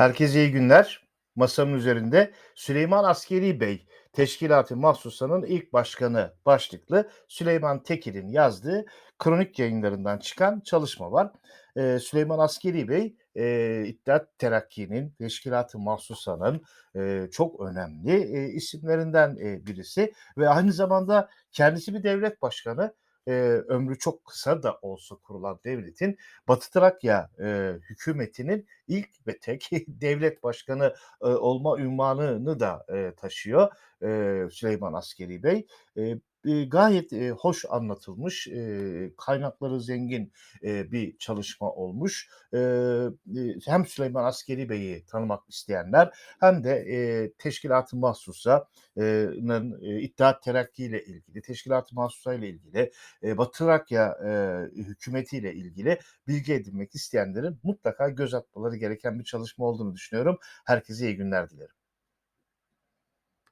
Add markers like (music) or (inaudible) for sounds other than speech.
Herkese iyi günler. Masanın üzerinde Süleyman Askeri Bey, Teşkilat-ı Mahsusa'nın ilk başkanı başlıklı Süleyman Tekir'in yazdığı kronik yayınlarından çıkan çalışma var. Ee, Süleyman Askeri Bey, e, İttihat Terakki'nin, Teşkilat-ı Mahsusa'nın e, çok önemli e, isimlerinden e, birisi ve aynı zamanda kendisi bir devlet başkanı. E, ömrü çok kısa da olsa kurulan devletin Batı Trakya e, hükümetinin ilk ve tek (laughs) devlet başkanı e, olma ünvanını da e, taşıyor e, Süleyman Askeri Bey. E, gayet hoş anlatılmış, kaynakları zengin bir çalışma olmuş. Hem Süleyman Askeri Bey'i tanımak isteyenler hem de e, Teşkilat-ı Mahsusa'nın İttihat Terakki ile ilgili, Teşkilat-ı Mahsusa ile ilgili, e, Batı Trakya e, hükümeti ile ilgili bilgi edinmek isteyenlerin mutlaka göz atmaları gereken bir çalışma olduğunu düşünüyorum. Herkese iyi günler dilerim.